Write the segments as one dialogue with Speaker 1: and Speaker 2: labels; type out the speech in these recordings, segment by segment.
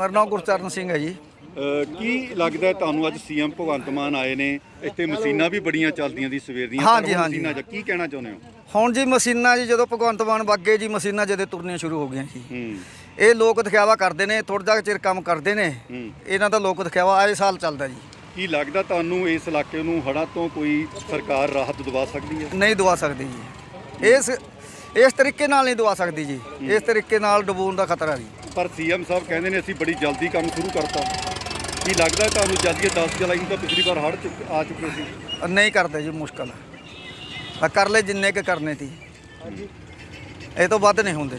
Speaker 1: ਮੇਰਾ ਨਾਮ ਗੁਰਚਰਨ ਸਿੰਘ ਹੈ ਜੀ।
Speaker 2: ਕੀ ਲੱਗਦਾ ਤੁਹਾਨੂੰ ਅੱਜ ਸੀਐਮ ਭਗਵੰਤ ਮਾਨ ਆਏ ਨੇ? ਇੱਥੇ ਮਸ਼ੀਨਾਂ ਵੀ ਬੜੀਆਂ ਚੱਲਦੀਆਂ ਦੀ ਸਵੇਰ ਦੀਆਂ
Speaker 1: ਹਾਂਜੀ, ਹਾਂਜੀ।
Speaker 2: ਕੀ ਕਹਿਣਾ ਚਾਹੁੰਦੇ ਹੋ?
Speaker 1: ਹੁਣ ਜੀ ਮਸ਼ੀਨਾਂ ਜੀ ਜਦੋਂ ਭਗਵੰਤ ਮਾਨ ਵੱਗੇ ਜੀ ਮਸ਼ੀਨਾਂ ਜਦੇ ਤੁਰਨੀਆਂ ਸ਼ੁਰੂ ਹੋ ਗਈਆਂ ਜੀ। ਇਹ ਲੋਕ ਦਿਖਾਵਾ ਕਰਦੇ ਨੇ ਥੋੜਾ ਜਿਹਾ ਚਿਰ ਕੰਮ ਕਰਦੇ ਨੇ। ਇਹਨਾਂ ਦਾ ਲੋਕ ਦਿਖਾਵਾ ਆਏ ਸਾਲ ਚੱਲਦਾ ਜੀ।
Speaker 2: ਕੀ ਲੱਗਦਾ ਤੁਹਾਨੂੰ ਇਸ ਇਲਾਕੇ ਨੂੰ ਹੜ੍ਹਾਂ ਤੋਂ ਕੋਈ ਸਰਕਾਰ ਰਾਹਤ ਦਵਾ ਸਕਦੀ ਹੈ?
Speaker 1: ਨਹੀਂ ਦਵਾ ਸਕਦੀ ਜੀ। ਇਸ ਇਸ ਤਰੀਕੇ ਨਾਲ ਨਹੀਂ ਦਵਾ ਸਕਦੀ ਜੀ। ਇਸ ਤਰੀਕੇ ਨਾਲ ਡੁਬੋਣ ਦਾ ਖਤਰਾ ਜੀ।
Speaker 2: ਪਰ ਸੀਐਮ ਸਾਹਿਬ ਕਹਿੰਦੇ ਨੇ ਅਸੀਂ ਬੜੀ ਜਲਦੀ ਕੰਮ ਸ਼ੁਰੂ ਕਰਤਾ। ਕੀ ਲੱਗਦਾ ਹੈ ਤੁਹਾਨੂੰ ਜਲਦੀ 10 ਜੁਲਾਈ ਨੂੰ ਤਾਂ ਪਿਛਲੀ ਵਾਰ ਹੜ੍ਹ ਚੁੱਕ- ਆ ਚੁੱਕੇ ਸੀ?
Speaker 1: ਨਹੀਂ ਕਰਦੇ ਜੀ ਮੁਸ਼ਕਲ। ਆ ਕਰ ਲੈ ਜਿੰਨੇ ਕ ਕਰਨੇ ਤੀ ਇਹ ਤੋਂ ਵੱਧ ਨਹੀਂ ਹੁੰਦੇ।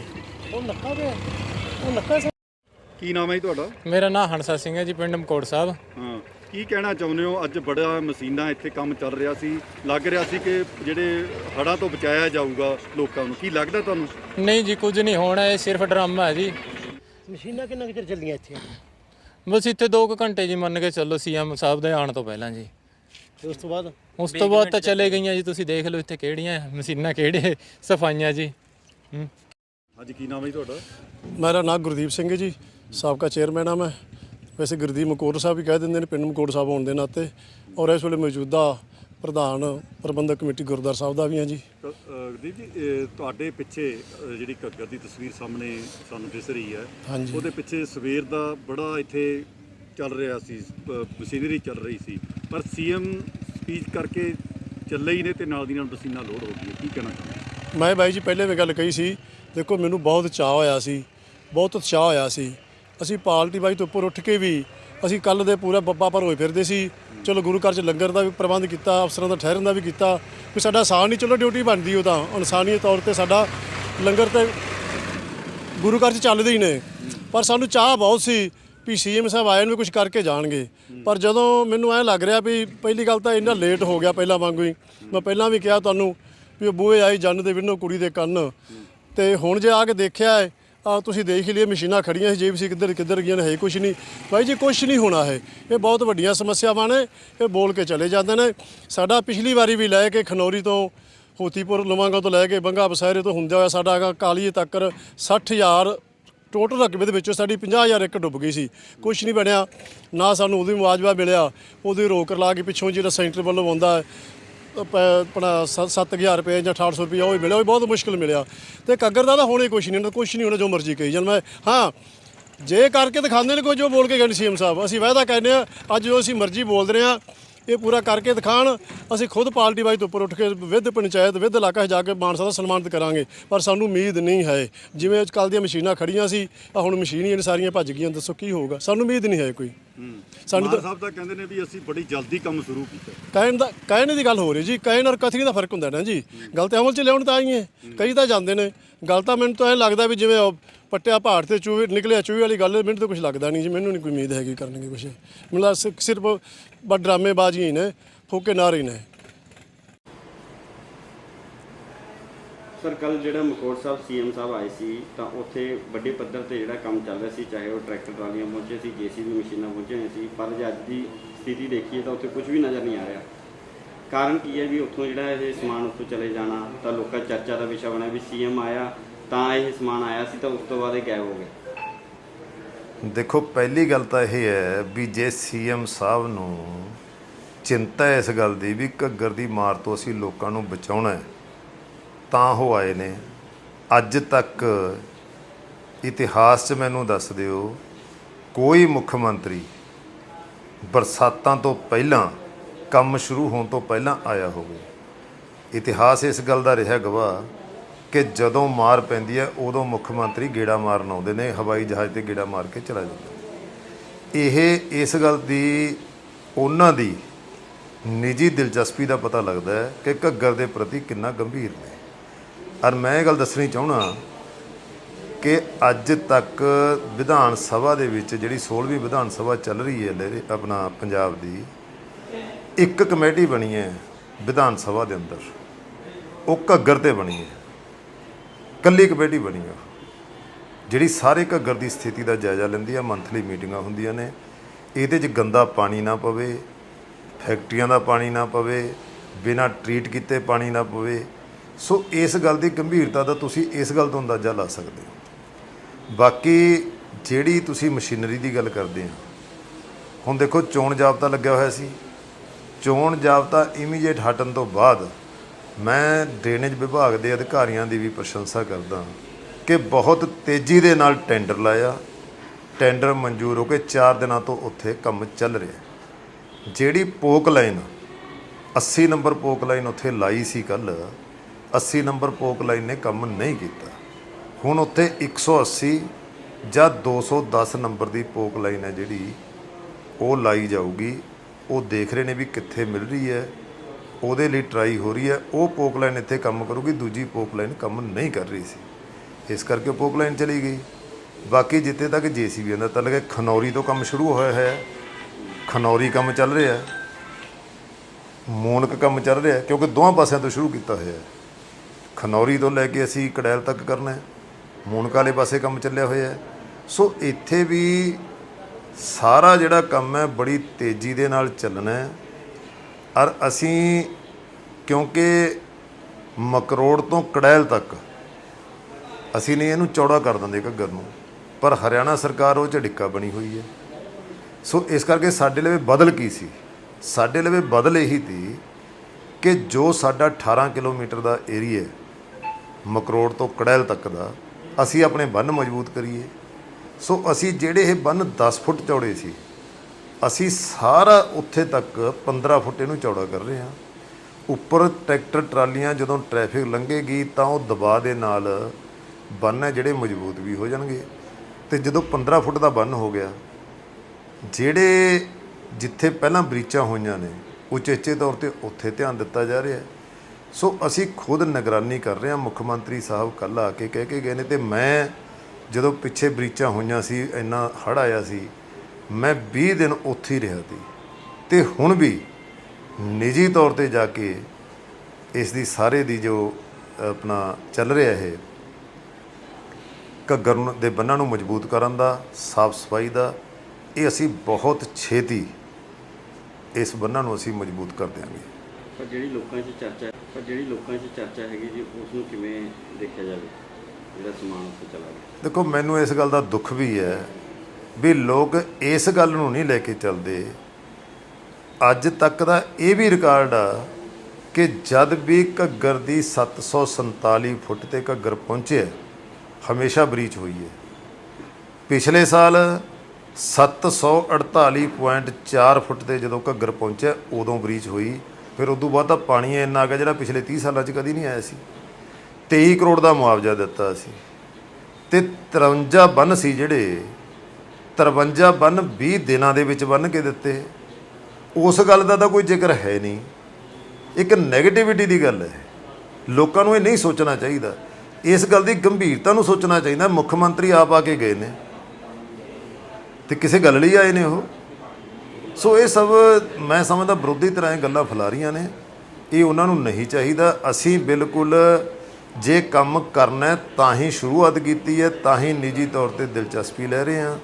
Speaker 2: ਕੀ ਨਾਮ ਹੈ ਜੀ ਤੁਹਾਡਾ?
Speaker 3: ਮੇਰਾ ਨਾਮ ਹੰਸਾ ਸਿੰਘ ਹੈ ਜੀ ਪਿੰਡ ਮਕੋੜ ਸਾਹਿਬ।
Speaker 2: ਹਾਂ। ਕੀ ਕਹਿਣਾ ਚਾਹੁੰਦੇ ਹੋ? ਅੱਜ ਬੜਾ ਮਸ਼ੀਨਾਂ ਇੱਥੇ ਕੰਮ ਚੱਲ ਰਿਹਾ ਸੀ। ਲੱਗ ਰਿਹਾ ਸੀ ਕਿ ਜਿਹੜੇ ਹੜ੍ਹਾਂ ਤੋਂ ਬਚਾਇਆ ਜਾਊਗਾ ਲੋਕਾਂ ਨੂੰ। ਕੀ ਲੱਗਦਾ ਤੁਹਾਨੂੰ?
Speaker 3: ਨਹੀਂ ਜੀ ਕੁਝ ਨਹੀਂ ਹੋਣਾ ਇਹ ਸਿਰਫ ਡਰਾਮਾ ਹੈ ਜੀ।
Speaker 4: ਮਸ਼ੀਨਾਂ ਕਿੰਨਾ ਕੁ ਚਿਰ ਚੱਲੀਆਂ ਇੱਥੇ?
Speaker 3: ਬਸ ਇੱਥੇ 2 ਘੰਟੇ ਜੀ ਮੰਨ ਕੇ ਚੱਲੋ ਸੀਐਮ ਸਾਹਿਬ ਦੇ ਆਉਣ ਤੋਂ ਪਹਿਲਾਂ ਜੀ।
Speaker 4: ਤੇ ਉਸ ਤੋਂ ਬਾਅਦ?
Speaker 3: ਉਸ ਤੋਂ ਬਾਅਦ ਤਾਂ ਚਲੇ ਗਈਆਂ ਜੀ ਤੁਸੀਂ ਦੇਖ ਲਓ ਇੱਥੇ ਕਿਹੜੀਆਂ ਮਸ਼ੀਨਾਂ ਕਿਹੜੇ ਸਫਾਈਆਂ ਜੀ। ਹੂੰ।
Speaker 2: ਅੱਜ ਕੀ ਨਾਮ ਹੈ ਜੀ ਤੁਹਾਡਾ?
Speaker 5: ਮੇਰਾ ਨਾਮ ਗੁਰਦੀਪ ਸਿੰਘ ਹੈ ਜੀ ਸਾਬਕਾ ਚੇਅਰਮੈਨ ਆ ਮੈਂ। ਵੈਸੇ ਗੁਰਦੀਪ ਮਕੌੜ ਸਾਹਿਬ ਵੀ ਕਹਿ ਦਿੰਦੇ ਨੇ ਪਿੰਡ ਮਕੌੜ ਸਾਹਿਬ ਹੋਣ ਦੇ ਨਾਤੇ। ਔਰ ਇਸ ਵੇਲੇ ਮੌਜੂਦਾ ਪ੍ਰਧਾਨ ਪ੍ਰਬੰਧਕ ਕਮੇਟੀ ਗੁਰਦੁਆਰਾ ਸਾਹਿਬ ਦਾ ਵੀ ਹਾਂ ਜੀ।
Speaker 2: ਅ, ਗੁਰਦੀਪ ਜੀ ਇਹ ਤੁਹਾਡੇ ਪਿੱਛੇ ਅ, ਜਿਹੜੀ ਘੱਗਰ ਦੀ ਤਸਵੀਰ ਸਾਹਮਣੇ ਸਾਨੂੰ ਦਿਸ ਰਹੀ ਹੈ।
Speaker 5: ਹਾਂਜੀ।
Speaker 2: ਉਹਦੇ ਪਿੱਛੇ ਸਵੇਰ ਦਾ ਬੜਾ ਇੱਥੇ ਚੱਲ ਰਿਹਾ ਸੀ ਅ, ਮਸ਼ੀਨਰੀ ਚੱਲ ਰਹੀ ਸੀ। ਪਰ ਸੀਐਮ ਸਪੀਚ ਕਰਕੇ ਚੱਲੇ ਹੀ ਨੇ ਤੇ ਨਾਲ ਦੀ ਨਾਲ ਮਸ਼ੀਨਾਂ ਲੋਡ ਹੋ ਗਈਆਂ। ਕੀ ਕਹਿਣਾ ਚਾਹੁੰਦੇ
Speaker 5: ਮੈਂ ਬਾਈ ਜੀ ਪਹਿਲੇ ਵੀ ਗੱਲ ਕਹੀ ਸੀ ਦੇਖੋ ਮੈਨੂੰ ਬਹੁਤ ਚਾਅ ਹੋਇਆ ਸੀ ਬਹੁਤ ਉਤਸ਼ਾਹ ਹੋਇਆ ਸੀ। ਅਸੀਂ ਪਾਰਟੀ ਬਾਈ ਤੋਂ ਉੱਪਰ ਉੱਠ ਕੇ ਵੀ ਅਸੀਂ ਕੱਲ ਦੇ ਪੂਰਾ ਬੱਬਾ ਪਰ ਹੋਏ ਫਿਰਦੇ ਸੀ। ਚਲੋ ਗੁਰੂ ਘਰ ਚ ਲੰਗਰ ਦਾ ਵੀ ਪ੍ਰਬੰਧ ਕੀਤਾ, ਅਫਸਰਾਂ ਦਾ ਠਹਿਰਨ ਦਾ ਵੀ ਕੀਤਾ। ਵੀ ਸਾਡਾ ਸਾਹ ਨਹੀਂ ਚਲੋ ਡਿਊਟੀ ਬਣਦੀ ਉਹ ਤਾਂ। ਇਨਸਾਨੀਅਤ ਤੌਰ ਤੇ ਸਾਡਾ ਲੰਗਰ ਤੇ ਗੁਰੂ ਘਰ ਚ ਚੱਲਦੇ ਹੀ ਨੇ। ਪਰ ਸਾਨੂੰ ਚਾਹ ਬਹੁਤ ਸੀ ਵੀ ਸੀਐਮ ਸਾਹਿਬ ਆਏ ਨੂੰ ਕੁਝ ਕਰਕੇ ਜਾਣਗੇ। ਪਰ ਜਦੋਂ ਮੈਨੂੰ ਐ ਲੱਗ ਰਿਹਾ ਵੀ ਪਹਿਲੀ ਗੱਲ ਤਾਂ ਇੰਨਾ ਲੇਟ ਹੋ ਗਿਆ ਪਹਿਲਾਂ ਵਾਂਗੂ ਹੀ। ਮੈਂ ਪਹਿਲਾਂ ਵੀ ਕਿਹਾ ਤੁਹਾਨੂੰ ਵੀ ਉਹ ਬੂਹੇ ਆਈ ਜੰਨ ਦੇ ਵਿੰਨੋ ਕੁੜੀ ਦੇ ਕੰਨ। ਤੇ ਹੁਣ ਜੇ ਆ ਕੇ ਦੇਖਿਆ ਹੈ ਆ ਤੁਸੀਂ ਦੇਖ ਹੀ ਮਸ਼ੀਨਾਂ ਖੜੀਆਂ ਸੀ ਜੇਬੀਸੀ ਕਿੱਧਰ ਕਿੱਧਰ ਗਈਆਂ ਨੇ ਹੈ ਕੁਝ ਨਹੀਂ। ਬਾਈ ਜੀ ਕੁਝ ਨਹੀਂ ਹੋਣਾ ਹੈ ਇਹ ਬਹੁਤ ਵੱਡੀਆਂ ਸਮੱਸਿਆਵਾਂ ਨੇ, ਇਹ ਬੋਲ ਕੇ ਚਲੇ ਜਾਂਦੇ ਨੇ। ਸਾਡਾ ਪਿਛਲੀ ਵਾਰੀ ਵੀ ਲੈ ਕੇ ਖਨੌਰੀ ਤੋਂ, ਹੋਤੀਪੁਰ, ਲਵਾਂਗਾ ਤੋਂ ਲੈ ਕੇ ਬੰਗਾ ਬਸਹਿਰੇ ਤੋਂ ਹੁੰਦਾ ਹੋਇਆ ਸਾਡਾ ਹੈਗਾ ਕਾਲੀਏ ਤੱਕ 60000 ਟੋਟਲ ਰਕਬੇ ਦੇ ਵਿੱਚੋਂ ਸਾਡੀ 50000 ਇੱਕ ਡੁੱਬ ਗਈ ਸੀ। ਕੁਝ ਨਹੀਂ ਬਣਿਆ, ਨਾ ਸਾਨੂੰ ਉਹਦੀ ਮੁਆਵਜ਼ਾ ਮਿਲਿਆ, ਉਹਦੀ ਰੋਕ ਲਾ ਕੇ ਪਿੱਛੋਂ ਜਿਹੜਾ ਸੈਂਟਰ ਵੱਲੋਂ ਆਉਂਦਾ ਆਪਣਾ 7000 ਰੁਪਏ ਜਾਂ 6800 ਰੁਪਏ ਉਹ ਹੀ ਮਿਲਿਆ, ਉਹ ਵੀ ਬਹੁਤ ਮੁਸ਼ਕਲ ਮਿਲਿਆ। ਤੇ ਕੱਗਰ ਦਾ ਤਾਂ ਹੋਣਾ ਹੀ ਕੁਛ ਨਹੀਂ ਕੁਝ ਨਹੀਂ ਹੋਣਾ ਜੋ ਮਰਜ਼ੀ ਕਹੀ ਜਾਣ। ਮੈਂ ਹਾਂ, ਜੇ ਕਰਕੇ ਦਿਖਾਉਂਦੇ ਨੇ ਕੋਈ ਜੋ ਬੋਲ ਕੇ ਗਏ ਸੀਐਮ ਸਾਹਿਬ। ਅਸੀਂ ਵਾਅਦਾ ਕਹਿੰਦੇ ਆ ਅੱਜ ਜੋ ਅਸੀਂ ਮਰਜ਼ੀ ਬੋਲਦੇ ਰਹੇ ਆ ਇਹ ਪੂਰਾ ਕਰਕੇ ਦਿਖਾਣ ਅਸੀਂ ਖੁਦ ਪਾਰਟੀ ਵਾਈਜ਼ ਤੋਂ ਉੱਪਰ ਉੱਠ ਕੇ ਵਿਦ ਪੰਚਾਇਤ ਵਿਦ ਇਲਾਕਾ ਜਾ ਕੇ ਮਾਨਸਾ ਦਾ ਸਨਮਾਨਿਤ ਕਰਾਂਗੇ। ਪਰ ਸਾਨੂੰ ਉਮੀਦ ਨਹੀਂ ਹੈ। ਜਿਵੇਂ ਅੱਜ ਕੱਲ੍ਹ ਦੀਆਂ ਮਸ਼ੀਨਾਂ ਖੜੀਆਂ ਸੀ ਆ ਹੁਣ ਮਸ਼ੀਨ ਹੀ ਇਹ ਸਾਰੀਆਂ ਭੱਜ ਗਈਆਂ ਦੱਸੋ ਕੀ ਹੋਊਗਾ? ਸਾਨੂੰ ਉਮੀਦ ਨਹੀਂ ਹੈ ਕੋਈ। ਸਾਨੂੰ ਤਾਂ
Speaker 2: ਸਾਹਿਬ ਤਾਂ ਕਹਿੰਦੇ ਨੇ ਵੀ ਅਸੀਂ ਬੜੀ ਜਲਦੀ ਕੰਮ ਸ਼ੁਰੂ ਕੀਤਾ।
Speaker 5: ਕਹਿਣ ਦਾ ਕਹਿਣ ਦੀ ਗੱਲ ਹੋ ਰਹੀ ਜੀ। ਕਹਿਣ ਔਰ ਕਥਨੀ ਦਾ ਫ਼ਰਕ ਹੁੰਦਾ ਨਾ ਜੀ। ਗੱਲ ਤੇ ਅਮਲ ਚ ਲਿਆਉਣ ਤਾਂ ਆਈ ਹੈ ਕਈ ਤਾਂ ਜਾਂਦੇ ਨੇ। ਗੱਲ ਤਾਂ ਮੈਨੂੰ ਤਾਂ ਇਹ ਲੱਗਦਾ ਵੀ ਜਿਵੇਂ ਪੱਟਿਆ ਪਹਾੜ ਤੇ ਚੂਹੇ, ਨਿਕਲਿਆ ਚੂਹੇ ਵਾਲੀ ਗੱਲ, ਮੈਨੂੰ ਤਾਂ ਕੁਝ ਲੱਗਦਾ ਨਹੀਂ ਜੀ, ਮੈਨੂੰ ਨਹੀਂ ਕੋਈ ਉਮੀਦ ਹੈਗੀ ਕਰਨਗੇ ਕੁਝ ਮੈਨੂੰ ਲੱਗਦਾ ਸਿ- ਸਿਰਫ ਬਸ ਡਰਾਮੇਬਾਜ਼ੀ ਹੀ ਨੇ, ਫੋਕੇ ਨਾਰੇ ਹੀ ਨੇ।
Speaker 6: ਸਰ ਕੱਲ ਜਿਹੜਾ ਮਕੌੜ ਸਾਹਿਬ ਸੀਐਮ ਸਾਹਿਬ ਆਏ ਸੀ, ਤਾਂ ਉੱਥੇ ਵੱਡੇ ਪੱਧਰ ਤੇ ਜਿਹੜਾ ਕੰਮ ਚੱਲ ਰਿਹਾ ਸੀ, ਚਾਹੇ ਉਹ ਟਰੈਕਟਰ ਟਰਾਲੀਆਂ ਪਹੁੰਚੇ ਸੀ ਜੀਸੀਬੀ ਮਸ਼ੀਨਾਂ ਪਹੁੰਚੀਆਂ ਹੋਈਆਂ ਸੀ, ਪਰ ਜੇ ਅੱਜ ਦੀ ਸਥਿਤੀ ਦੇਖੀਏ ਤਾਂ ਉੱਥੇ ਕੁਝ ਵੀ ਨਜ਼ਰ ਨਹੀਂ ਆ ਰਿਹਾ। ਕਾਰਨ ਕੀ ਹੈ ਵੀ ਉੱਥੋਂ ਜਿਹੜਾ ਇਹ ਸਮਾਨ ਉੱਥੋਂ ਚਲੇ ਜਾਣਾ, ਤਾਂ ਲੋਕਾਂ 'ਚ ਚਰਚਾ ਦਾ ਵਿਸ਼ਾ ਬਣਿਆ ਵੀ ਸੀਐਮ ਆਇਆ ਤਾਂ ਇਹ ਸਮਾਨ ਆਇਆ ਸੀ ਤਾਂ ਉਸ ਤੋਂ ਬਾਅਦ ਇਹ ਗਾਇਬ ਹੋ ਗਿਆ।
Speaker 7: ਦੇਖੋ, ਪਹਿਲੀ ਗੱਲ ਤਾਂ ਇਹ ਹੈ ਵੀ ਜੇ ਸੀਐਮ ਸਾਹਿਬ ਨੂੰ ਚਿੰਤਾ ਹੈ ਇਸ ਗੱਲ ਦੀ ਵੀ ਘੱਗਰ ਦੀ ਮਾਰ ਤੋਂ ਅਸੀਂ ਲੋਕਾਂ ਨੂੰ ਬਚਾਉਣਾ ਹੈ, ਤਾਂ ਉਹ ਆਏ ਨੇ। ਅੱਜ ਤੱਕ ਇਤਿਹਾਸ 'ਚ ਮੈਨੂੰ ਦੱਸ ਦਿਓ, ਕੋਈ ਮੁੱਖ ਮੰਤਰੀ ਬਰਸਾਤਾਂ ਤੋਂ ਪਹਿਲਾਂ, ਕੰਮ ਸ਼ੁਰੂ ਹੋਣ ਤੋਂ ਪਹਿਲਾਂ ਆਇਆ ਹੋਵੇ। ਇਤਿਹਾਸ ਇਸ ਗੱਲ ਦਾ ਰਿਹਾ ਗਵਾਹ ਕਿ ਜਦੋਂ ਮਾਰ ਪੈਂਦੀ ਹੈ, ਉਦੋਂ ਮੁੱਖ ਮੰਤਰੀ ਗੇੜਾ ਮਾਰਨ ਆਉਂਦੇ ਨੇ, ਹਵਾਈ ਜਹਾਜ਼ ਤੇ ਗੇੜਾ ਮਾਰ ਕੇ ਚਲਾ ਜਾਂਦਾ ਇਹ, ਇਸ ਗੱਲ ਦੀ ਉਹਨਾਂ ਦੀ ਨਿੱਜੀ ਦਿਲਚਸਪੀ ਦਾ ਪਤਾ ਲੱਗਦਾ ਹੈ ਕਿ ਘੱਗਰ ਦੇ ਪ੍ਰਤੀ ਕਿੰਨਾ ਗੰਭੀਰ ਨੇ। ਔਰ ਮੈਂ ਇਹ ਗੱਲ ਦੱਸਣੀ ਚਾਹਣਾ ਕਿ ਅੱਜ ਤੱਕ ਵਿਧਾਨ ਸਭਾ ਦੇ ਵਿੱਚ ਜਿਹੜੀ 16ਵੀਂ ਵਿਧਾਨ ਸਭਾ ਚੱਲ ਰਹੀ ਹੈ ਲਹਿਰੇ ਆਪਣਾ ਪੰਜਾਬ ਦੀ, ਇੱਕ ਕਮੇਟੀ ਬਣੀ ਹੈ ਵਿਧਾਨ ਸਭਾ ਦੇ ਅੰਦਰ। ਉਹ ਘੱਗਰ ਤੇ ਬਣੀ ਹੈ। ਕੱਲੀ ਕਮੇਟੀ ਬਣੀ ਆ। ਜਿਹੜੀ ਸਾਰੇ ਘੱਗਰ ਦੀ ਸਥਿਤੀ ਦਾ ਜਾਇਜ਼ਾ ਲੈਂਦੀ ਆ ਮੰਥਲੀ ਮੀਟਿੰਗਾਂ ਹੁੰਦੀਆਂ ਨੇ। ਇਹਦੇ 'ਚ ਗੰਦਾ ਪਾਣੀ ਨਾ ਪਵੇ, ਫੈਕਟਰੀਆਂ ਦਾ ਪਾਣੀ ਨਾ ਪਵੇ, ਬਿਨਾਂ ਟਰੀਟ ਕੀਤੇ ਪਾਣੀ ਨਾ ਪਵੇ। ਸੋ ਇਸ ਗੱਲ ਦੀ ਗੰਭੀਰਤਾ ਦਾ ਤੁਸੀਂ ਇਸ ਗੱਲ ਤੋਂ ਅੰਦਾਜ਼ਾ ਲਾ ਸਕਦੇ ਹੋ। ਬਾਕੀ ਜਿਹੜੀ ਤੁਸੀਂ ਮਸ਼ੀਨਰੀ ਦੀ ਗੱਲ ਕਰਦੇ ਆ, ਹੁਣ ਦੇਖੋ ਚੋਣ ਜਾਬਤਾ ਲੱਗਿਆ ਹੋਇਆ ਸੀ। ਚੋਣ ਜਾਬਤਾ ਇਮੀਡੀਏਟ ਹਟਣ ਤੋਂ ਬਾਅਦ ਮੈਂ ਡਰੇਨੇਜ ਵਿਭਾਗ ਦੇ ਅਧਿਕਾਰੀਆਂ ਦੀ ਵੀ ਪ੍ਰਸ਼ੰਸਾ ਕਰਦਾ ਕਿ ਬਹੁਤ ਤੇਜ਼ੀ ਦੇ ਨਾਲ ਟੈਂਡਰ ਲਾਇਆ। ਟੈਂਡਰ ਮਨਜ਼ੂਰ ਹੋ ਕੇ 4 ਦਿਨਾਂ ਤੋਂ ਉੱਥੇ ਕੰਮ ਚੱਲ ਰਿਹਾ ਜਿਹੜੀ Poclain 80 number Poclain ਉੱਥੇ ਲਾਈ ਸੀ ਕੱਲ 80 ਨੰਬਰ ਪੋਕ ਲਾਈਨ ਨੇ ਕੰਮ ਨਹੀਂ ਕੀਤਾ। ਹੁਣ ਉੱਥੇ 180 ਜਾਂ 210 ਨੰਬਰ ਦੀ ਪੋਕ ਲਾਈਨ ਹੈ ਜਿਹੜੀ, ਉਹ ਲਾਈ ਜਾਊਗੀ। ਉਹ ਦੇਖ ਰਹੇ ਨੇ ਵੀ ਕਿੱਥੇ ਮਿਲ ਰਹੀ ਹੈ। ਉਹਦੇ ਲਈ ਟਰਾਈ ਹੋ ਰਹੀ ਹੈ। ਉਹ ਪੋਕ ਲਾਈਨ ਇੱਥੇ ਕੰਮ ਕਰੂਗੀ, ਦੂਜੀ ਪੋਕ ਲਾਈਨ ਕੰਮ ਨਹੀਂ ਕਰ ਰਹੀ ਸੀ। ਇਸ ਕਰਕੇ ਪੋਕ ਲਾਈਨ ਚਲੀ ਗਈ। ਬਾਕੀ ਜਿੱਥੇ ਤੱਕ ਜੀਸੀਬੀ ਦਾ ਤਾਂ ਲਗੇ ਖਨੌਰੀ ਤੋਂ ਕੰਮ ਸ਼ੁਰੂ ਹੋਇਆ ਹੈ। ਖਨੌਰੀ ਕੰਮ ਚੱਲ ਰਿਹਾ ਹੈ। ਮੂਨਕ ਕੰਮ ਚੱਲ ਰਿਹਾ ਕਿਉਂਕਿ ਦੋਵਾਂ ਪਾਸਿਆਂ ਤੋਂ ਸ਼ੁਰੂ ਕੀਤਾ ਹੋਇਆ ਹੈ। ਖਨੌਰੀ ਤੋਂ ਲੈ ਕੇ ਅਸੀਂ ਕੜੈਲ ਤੱਕ ਕਰਨਾ ਹੈ। ਮੂਨਕ ਵਾਲੇ ਪਾਸੇ ਕੰਮ ਚੱਲਿਆ ਹੋਇਆ ਹੈ। ਸੋ ਇੱਥੇ ਵੀ ਸਾਰਾ ਜਿਹੜਾ ਕੰਮ ਹੈ, ਬੜੀ ਤੇਜ਼ੀ ਦੇ ਨਾਲ ਚੱਲਣਾ ਹੈ। ਔਰ ਅਸੀਂ ਕਿਉਂਕਿ ਮਕਰੋੜ ਤੋਂ ਕੜੈਲ ਤੱਕ ਅਸੀਂ ਨਹੀਂ ਇਹਨੂੰ ਚੌੜਾ ਕਰ ਦਿੰਦੇ ਘੱਗਰ ਨੂੰ, ਪਰ ਹਰਿਆਣਾ ਸਰਕਾਰ ਉਹ 'ਚ ਡਿੱਕਾ ਬਣੀ ਹੋਈ ਹੈ। ਸੋ ਇਸ ਕਰਕੇ ਸਾਡੇ ਲਈ ਬਦਲ ਕੀ ਸੀ? ਸਾਡੇ ਲਈ ਬਦਲ ਇਹੀ ਸੀ ਕਿ ਜੋ ਸਾਡਾ 18 ਕਿਲੋਮੀਟਰ ਦਾ ਏਰੀਆ ਮਕਰੋੜ ਤੋਂ ਕੜੈਲ ਤੱਕ ਦਾ, ਅਸੀਂ ਆਪਣੇ ਬੰਨ ਮਜ਼ਬੂਤ ਕਰੀਏ। ਸੋ ਅਸੀਂ ਜਿਹੜੇ ਇਹ ਬੰਨ 10 ਫੁੱਟ ਚੌੜੇ ਸੀ ਅਸੀਂ ਸਾਰਾ ਉੱਥੇ ਤੱਕ 15 ਫੁੱਟ ਇਹਨੂੰ ਚੌੜਾ ਕਰ ਰਹੇ ਹਾਂ। ਉੱਪਰ ਟਰੈਕਟਰ ਟਰਾਲੀਆਂ ਜਦੋਂ ਟ੍ਰੈਫਿਕ ਲੰਘੇਗੀ ਤਾਂ ਉਹ ਦਬਾਅ ਦੇ ਨਾਲ ਬੰਨ ਹੈ ਜਿਹੜੇ ਮਜ਼ਬੂਤ ਵੀ ਹੋ ਜਾਣਗੇ। ਤੇ ਜਦੋਂ 15 ਫੁੱਟ ਦਾ ਬੰਨ ਹੋ ਗਿਆ, ਜਿਹੜੇ ਜਿੱਥੇ ਪਹਿਲਾਂ ਬਰੀਚਾਂ ਹੋਈਆਂ ਨੇ, ਉਚੇਚੇ ਤੌਰ ਤੇ ਉੱਥੇ ਧਿਆਨ ਦਿੱਤਾ ਜਾ ਰਿਹਾ ਹੈ। ਸੋ ਅਸੀਂ ਖੁਦ ਨਿਗਰਾਨੀ ਕਰ ਰਹੇ ਹਾਂ, ਮੁੱਖ ਮੰਤਰੀ ਸਾਹਿਬ ਕੱਲ ਆ ਕੇ ਕਹਿ ਕੇ ਗਏ ਨੇ ਤੇ ਮੈਂ ਜਦੋਂ ਪਿੱਛੇ ਬਰੀਚਾਂ ਹੋਈਆਂ ਸੀ, ਇੰਨਾ ਹੜ ਆਇਆ ਸੀ ਮੈਂ 20 ਦਿਨ ਉੱਥੇ ਹੀ ਰਿਹਾ ਸੀ। ਤੇ ਹੁਣ ਵੀ ਨਿੱਜੀ ਤੌਰ ਤੇ ਜਾ ਕੇ ਇਸ ਦੀ ਸਾਰੇ ਦੀ ਜੋ ਆਪਣਾ ਚੱਲ ਰਿਹਾ ਇਹ ਘੱਗਰ ਦੇ ਬੰਨਾਂ ਨੂੰ ਮਜ਼ਬੂਤ ਕਰਨ ਦਾ ਸਾਫ਼ ਸਫ਼ਾਈ ਦਾ ਇਹ ਅਸੀਂ ਬਹੁਤ ਛੇਤੀ ਇਸ ਬੰਨਾਂ ਨੂੰ ਅਸੀਂ ਮਜ਼ਬੂਤ ਕਰ ਦਿਆਂਗੇ।
Speaker 6: ਪਰ ਜਿਹੜੀ ਲੋਕਾਂ 'ਚ ਚਰਚਾ ਪਰ ਜਿਹੜੀ ਲੋਕਾਂ 'ਚ ਚਰਚਾ ਹੈਗੀ ਜੀ ਉਸ ਨੂੰ ਕਿਵੇਂ ਦੇਖਿਆ ਜਾਵੇ? ਜਿਹੜਾ ਸਮਾਨ ਉੱਥੇ ਚਲਾ ਗਿਆ।
Speaker 7: ਦੇਖੋ ਮੈਨੂੰ ਇਸ ਗੱਲ ਦਾ ਦੁੱਖ ਵੀ ਹੈ ਵੀ ਲੋਕ ਇਸ ਗੱਲ ਨੂੰ ਨਹੀਂ ਲੈ ਕੇ ਚੱਲਦੇ। ਅੱਜ ਤੱਕ ਦਾ ਇਹ ਵੀ ਰਿਕਾਰਡ ਆ ਕਿ ਜਦ ਵੀ ਘੱਗਰ ਦੀ 747 ਫੁੱਟ ਤੇ ਘੱਗਰ ਪਹੁੰਚਿਆ, ਹਮੇਸ਼ਾ ਬਰੀਚ ਹੋਈ ਹੈ। ਪਿਛਲੇ ਸਾਲ 748.4 ਫੁੱਟ ਤੇ ਜਦੋਂ ਘੱਗਰ ਪਹੁੰਚਿਆ, ਉਦੋਂ ਬਰੀਚ ਹੋਈ। ਫਿਰ ਉਦੋਂ ਬਾਅਦ ਤਾਂ ਪਾਣੀ ਇੰਨਾ ਆ ਗਿਆ ਜਿਹੜਾ ਪਿਛਲੇ 30 ਸਾਲਾਂ 'ਚ ਕਦੀ ਨਹੀਂ ਆਇਆ ਸੀ। 23 ਕਰੋੜ ਦਾ ਮੁਆਵਜ਼ਾ ਦਿੱਤਾ ਸੀ। ਤੇ 53 ਬੰਨ ਸੀ ਜਿਹੜੇ 53 ਬੰਨ 20 ਦਿਨਾਂ ਦੇ ਵਿੱਚ ਬੰਨ ਕੇ ਦਿੱਤੇ। ਉਸ ਗੱਲ ਦਾ ਤਾਂ ਕੋਈ ਜ਼ਿਕਰ ਹੈ ਨਹੀਂ। ਇੱਕ 네ਗੇਟਿਵਿਟੀ ਦੀ ਗੱਲ ਹੈ। ਲੋਕਾਂ ਨੂੰ ਇਹ ਨਹੀਂ ਸੋਚਣਾ ਚਾਹੀਦਾ। ਇਸ ਗੱਲ ਦੀ ਗੰਭੀਰਤਾ ਨੂੰ ਸੋਚਣਾ ਚਾਹੀਦਾ। ਮੁੱਖ ਮੰਤਰੀ ਆਪ ਆ ਕੇ ਗਏ ਨੇ। ਤੇ ਕਿਸੇ ਗੱਲ ਲਈ ਆਏ ਨੇ ਉਹ? ਸੋ ਇਹ ਸਭ ਮੈਂ ਸਮਝਦਾ ਵਿਰੋਧੀ ਤਰ੍ਹਾਂ ਇਹ ਗੱਲਾਂ ਫੈਲਾ ਰਹੀਆਂ ਨੇ। ਇਹ ਉਹਨਾਂ ਨੂੰ ਨਹੀਂ ਚਾਹੀਦਾ। ਅਸੀਂ ਬਿਲਕੁਲ ਜੇ ਕੰਮ ਕਰਨਾ ਤਾਂ ਹੀ ਸ਼ੁਰੂਆਤ ਕੀਤੀ ਹੈ, ਤਾਂ ਹੀ ਨਿੱਜੀ ਤੌਰ ਤੇ ਦਿਲਚਸਪੀ ਲੈ ਰਹੇ ਹਾਂ।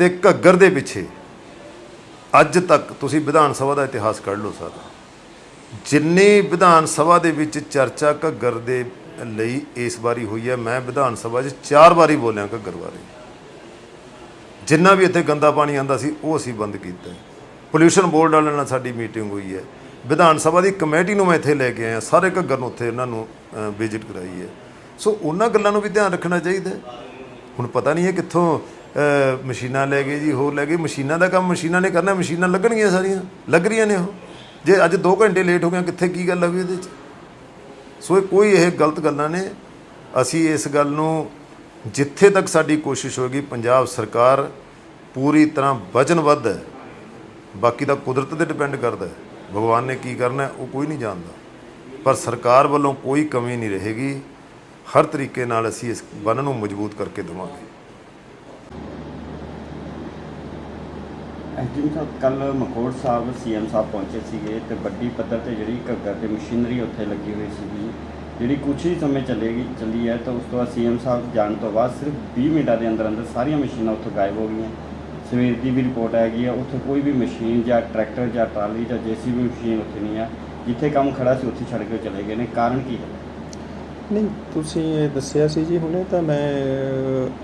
Speaker 7: ਤੇ ਘੱਗਰ ਦੇ ਪਿੱਛੇ। ਅੱਜ ਤੱਕ ਤੁਸੀਂ ਵਿਧਾਨ ਸਭਾ ਦਾ ਇਤਿਹਾਸ ਕੱਢ ਲਓ ਸਾਰਾ। ਜਿੰਨੀ ਵਿਧਾਨ ਸਭਾ ਦੇ ਵਿੱਚ ਚਰਚਾ ਘੱਗਰ ਦੇ ਲਈ ਇਸ ਵਾਰੀ ਹੋਈ ਹੈ, ਮੈਂ ਵਿਧਾਨ ਸਭਾ 'ਚ ਚਾਰ ਵਾਰੀ ਬੋਲਿਆ ਘੱਗਰ ਬਾਰੇ। ਜਿੰਨਾ ਵੀ ਇੱਥੇ ਗੰਦਾ ਪਾਣੀ ਆਂਦਾ ਸੀ, ਉਹ ਅਸੀਂ ਬੰਦ ਕੀਤਾ। ਪੋਲਿਊਸ਼ਨ ਬੋਰਡ ਵਾਲਿਆਂ ਨਾਲ ਸਾਡੀ ਮੀਟਿੰਗ ਹੋਈ ਹੈ। ਵਿਧਾਨ ਸਭਾ ਦੀ ਕਮੇਟੀ ਨੂੰ ਮੈਂ ਇੱਥੇ ਲੈ ਕੇ ਆਇਆ, ਸਾਰੇ ਘੱਗਰ ਨੂੰ ਉੱਥੇ ਉਹਨਾਂ ਨੂੰ ਵਿਜ਼ਿਟ ਕਰਾਈ ਹੈ। ਸੋ ਉਹਨਾਂ ਗੱਲਾਂ ਨੂੰ ਵੀ ਧਿਆਨ ਰੱਖਣਾ ਚਾਹੀਦਾ ਹੁਣ ਪਤਾ ਨਹੀਂ ਹੈ ਕਿੱਥੋਂ ਮਸ਼ੀਨਾਂ ਲੈ ਗਏ ਜੀ, ਹੋਰ ਲੈ ਗਏ। ਮਸ਼ੀਨਾਂ ਦਾ ਕੰਮ ਮਸ਼ੀਨਾਂ ਨੇ ਕਰਨਾ, ਮਸ਼ੀਨਾਂ ਲੱਗਣਗੀਆਂ ਸਾਰੀਆਂ। ਲੱਗ ਰਹੀਆਂ ਨੇ ਉਹ। ਜੇ ਅੱਜ 2 ਘੰਟੇ ਲੇਟ ਹੋ ਗਿਆ ਕਿੱਥੇ ਕੀ ਗੱਲ ਆ ਵੀ ਇਹਦੇ 'ਚ? ਸੋ ਇਹ ਕੋਈ ਇਹ ਗਲਤ ਗੱਲਾਂ ਨੇ। ਅਸੀਂ ਇਸ ਗੱਲ ਨੂੰ ਜਿੱਥੇ ਤੱਕ ਸਾਡੀ ਕੋਸ਼ਿਸ਼ ਹੋਏਗੀ, ਪੰਜਾਬ ਸਰਕਾਰ ਪੂਰੀ ਤਰ੍ਹਾਂ ਵਚਨਬੱਧ ਹੈ। ਬਾਕੀ ਤਾਂ ਕੁਦਰਤ ਤੇ ਡਿਪੈਂਡ ਕਰਦਾ ਹੈ। ਭਗਵਾਨ ਨੇ ਕੀ ਕਰਨਾ ਉਹ ਕੋਈ ਨਹੀਂ ਜਾਣਦਾ। ਪਰ ਸਰਕਾਰ ਵੱਲੋਂ ਕੋਈ ਕਮੀ ਨਹੀਂ ਰਹੇਗੀ। ਹਰ ਤਰੀਕੇ ਨਾਲ ਅਸੀਂ ਇਸ ਬੰਨ ਨੂੰ ਮਜ਼ਬੂਤ ਕਰਕੇ ਦੇਵਾਂਗੇ।
Speaker 6: ਐਸਡੀਐਮ ਸਾਹਿਬ ਕੱਲ ਮਖੌੜ ਸਾਹਿਬ ਸੀਐਮ ਸਾਹਿਬ ਪਹੁੰਚੇ ਸੀਗੇ ਤੇ ਵੱਡੀ ਪੱਧਰ ਤੇ ਜਿਹੜੀ ਘੱਗਰ ਤੇ ਮਸ਼ੀਨਰੀ ਉੱਥੇ ਲੱਗੀ ਹੋਈ ਸੀਗੀ। ਜਿਹੜੀ ਕੁਛ ਹੀ ਸਮੇਂ ਚੱਲੇਗੀ ਚੱਲੀ ਹੈ ਤਾਂ ਉਸ ਤੋਂ ਬਾਅਦ ਸੀਐਮ ਸਾਹਿਬ ਜਾਣ ਤੋਂ ਬਾਅਦ ਸਿਰਫ 20 ਮਿੰਟਾਂ ਦੇ ਅੰਦਰ ਅੰਦਰ ਸਾਰੀਆਂ ਮਸ਼ੀਨਾਂ ਉੱਥੋਂ ਗਾਇਬ ਹੋ ਗਈਆਂ। ਸਵੇਰ ਦੀ ਵੀ ਰਿਪੋਰਟ ਹੈਗੀ ਆ ਉੱਥੇ ਕੋਈ ਵੀ ਮਸ਼ੀਨ ਜਾਂ ਟਰੈਕਟਰ ਜਾਂ ਟਰਾਲੀ ਜਾਂ ਜੀਸੀਬੀ ਮਸ਼ੀਨ ਉੱਥੇ ਨਹੀਂ ਆ। ਜਿੱਥੇ ਕੰਮ ਖੜਾ ਸੀ ਉੱਥੇ ਛੱਡ ਕੇ ਉਹ ਚਲੇ ਗਏ ਨੇ। ਕਾਰਨ ਕੀ ਹੈ?
Speaker 8: ਨਹੀਂ, ਤੁਸੀਂ ਇਹ ਦੱਸਿਆ ਸੀ ਜੀ ਹੁਣੇ ਤਾਂ ਮੈਂ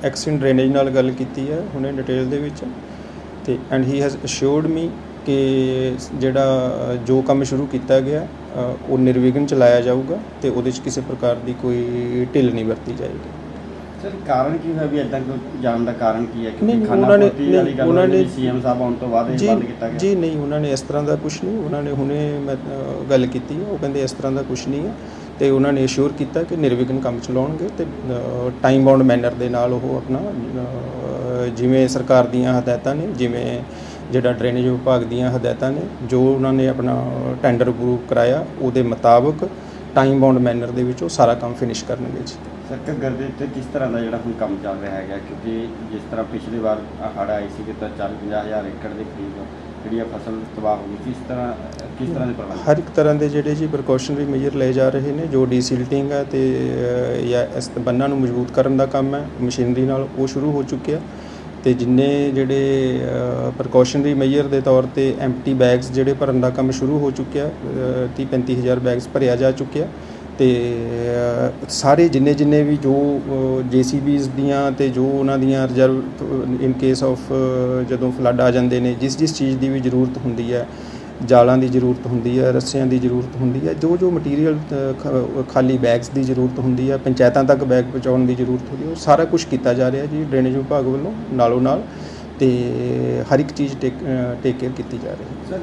Speaker 8: ਐਕਸਿਨ ਡਰੇਨੇਜ ਨਾਲ ਗੱਲ ਕੀਤੀ ਹੈ, ਹੁਣੇ ਡਿਟੇਲ ਦੇ ਵਿੱਚ। ਤੇ and he has assured me ਕਿ ਜਿਹੜਾ ਜੋ ਕੰਮ ਸ਼ੁਰੂ ਕੀਤਾ ਗਿਆ ਉਹ ਨਿਰਵਿਘਨ ਚਲਾਇਆ ਜਾਊਗਾ ਤੇ ਉਹਦੇ 'ਚ ਕਿਸੇ ਪ੍ਰਕਾਰ ਦੀ ਕੋਈ ਢਿੱਲ ਨਹੀਂ ਵਰਤੀ ਜਾਏਗੀ।
Speaker 6: ਸਰ ਕਾਰਨ ਕੀ ਹੋਇਆ ਵੀ ਇਦਾਂ ਜਾਣ ਦਾ ਕਾਰਨ ਕੀ ਹੈ?
Speaker 8: ਉਹਨਾਂ ਨੇ-
Speaker 6: ਪੂਰਤੀ ਵਾਲੀ ਗੱਲ
Speaker 8: ਉਹਨਾਂ ਨੇ-
Speaker 6: ਸੀਐਮ ਸਾਹਿਬ ਆਉਣ ਤੋਂ ਬਾਅਦ ਇਹ ਬੰਦ ਕੀਤਾ ਗਿਆ।
Speaker 8: ਜੀ ਨਹੀਂ ਉਹਨਾਂ ਨੇ ਇਸ ਤਰ੍ਹਾਂ ਦਾ ਕੁਝ ਨਹੀਂ ਉਹਨਾਂ ਨੇ ਹੁਣੇ ਮੈਂ ਗੱਲ ਕੀਤੀ ਉਹ ਕਹਿੰਦੇ ਇਸ ਤਰ੍ਹਾਂ ਦਾ ਕੁਝ ਨਹੀਂ ਹੈ ਤੇ ਉਹਨਾਂ ਨੇ ਅਸ਼ੋਰ ਕੀਤਾ ਕਿ ਨਿਰਵਿਘਨ ਕੰਮ ਚਲਾਉਣਗੇ ਤੇ ਟਾਈਮ ਬਾਉਂਡ ਮੈਨਰ ਦੇ ਨਾਲ ਉਹ ਆਪਣਾ ਜਿਵੇਂ ਸਰਕਾਰ ਦੀਆਂ ਹਦਾਇਤਾਂ ਨੇ ਜਿਵੇਂ ਜਿਹੜਾ ਡਰੇਨੇਜ ਵਿਭਾਗ ਦੀਆਂ ਹਦਾਇਤਾਂ ਨੇ ਜੋ ਉਹਨਾਂ ਨੇ ਆਪਣਾ ਟੈਂਡਰ ਗਰੂਪ ਕਰਾਇਆ ਉਹਦੇ ਮੁਤਾਬਕ ਟਾਈਮ ਬਾਉਂਡ ਮੈਨਰ ਦੇ ਵਿੱਚ ਉਹ ਸਾਰਾ ਕੰਮ ਫਿਨਿਸ਼ ਕਰਨਗੇ ਜੀ।
Speaker 6: ਸਰ ਘੱਗਰ ਦੇ ਉੱਤੇ ਕਿਸ ਤਰ੍ਹਾਂ ਦਾ ਜਿਹੜਾ ਹੁਣ ਕੰਮ ਚੱਲ ਰਿਹਾ ਹੈਗਾ? ਕਿਉਂਕਿ ਜਿਸ ਤਰ੍ਹਾਂ ਪਿਛਲੀ ਵਾਰ ਹੜ੍ਹ ਆਈ ਸੀ ਤਾਂ 40 50 ਹਜ਼ਾਰ ਏਕੜ ਦੇ ਕਰੀਬ ਜਿਹੜੀ ਆ ਫਸਲ ਤਬਾਹ ਹੋ ਗਈ ਕਿਸ ਤਰ੍ਹਾਂ ਕਿਸ ਤਰ੍ਹਾਂ ਦੇ ਪ੍ਰਬੰਧ?
Speaker 8: ਹਰ ਇੱਕ ਤਰ੍ਹਾਂ ਦੇ ਜਿਹੜੇ ਜੀ ਪ੍ਰੀਕਾਸ਼ਨਰੀ ਮੇਜਰ ਲਏ ਜਾ ਰਹੇ ਨੇ ਜੋ ਡੀਸਿਲਟਿੰਗ ਹੈ ਤੇ ਜਾਂ ਇਸ ਬੰਨਾਂ ਨੂੰ ਮਜ਼ਬੂਤ ਕਰਨ ਦਾ ਕੰਮ ਹੈ ਮਸ਼ੀਨਰੀ ਨਾਲ ਉਹ ਸ਼ੁਰੂ ਹੋ ਚੁੱਕਿਆ ਤੇ ਜਿੰਨੇ ਜਿਹੜੇ ਪ੍ਰੀਕਾਸ਼ਨਰੀ ਮੇਜਰ ਦੇ ਤੌਰ ਤੇ ਐਮਟੀ ਬੈਗਸ ਜਿਹੜੇ ਭਰਨ ਦਾ ਕੰਮ ਸ਼ੁਰੂ ਹੋ ਚੁੱਕਿਆ 30 35000 ਬੈਗਸ ਭਰਿਆ ਜਾ ਚੁੱਕਿਆ ਤੇ ਸਾਰੇ ਜਿੰਨੇ ਜਿੰਨੇ ਵੀ ਜੋ ਜੀਸੀਬੀਜ਼ ਦੀਆਂ ਤੇ ਜੋ ਉਹਨਾਂ ਦੀਆਂ ਰਿਜ਼ਰਵ ਇਨ ਕੇਸ ਆਫ ਜਦੋਂ ਫਲੱਡ ਆ ਜਾਂਦੇ ਨੇ, ਜਿਸ ਜਿਸ ਚੀਜ਼ ਦੀ ਵੀ ਜ਼ਰੂਰਤ ਹੁੰਦੀ ਹੈ ਜਾਲਾਂ ਦੀ ਜ਼ਰੂਰਤ ਹੁੰਦੀ ਹੈ, ਰੱਸਿਆਂ ਦੀ ਜ਼ਰੂਰਤ ਹੁੰਦੀ ਹੈ, ਜੋ ਜੋ ਮਟੀਰੀਅਲ ਖਾਲੀ ਬੈਗਸ ਦੀ ਜ਼ਰੂਰਤ ਹੁੰਦੀ ਹੈ, ਪੰਚਾਇਤਾਂ ਤੱਕ ਬੈਗ ਪਹੁੰਚਾਉਣ ਦੀ ਜ਼ਰੂਰਤ ਹੁੰਦੀ ਹੈ, ਉਹ ਸਾਰਾ ਕੁਝ ਕੀਤਾ ਜਾ ਰਿਹਾ ਜੀ ਡਰੇਨੇਜ ਵਿਭਾਗ ਵੱਲੋਂ ਨਾਲੋਂ ਨਾਲ ਤੇ ਹਰ ਇੱਕ ਚੀਜ਼ ਟੇਕ ਟੇਕ ਕੇਅਰ ਕੀਤੀ ਜਾ ਰਹੀ ਹੈ।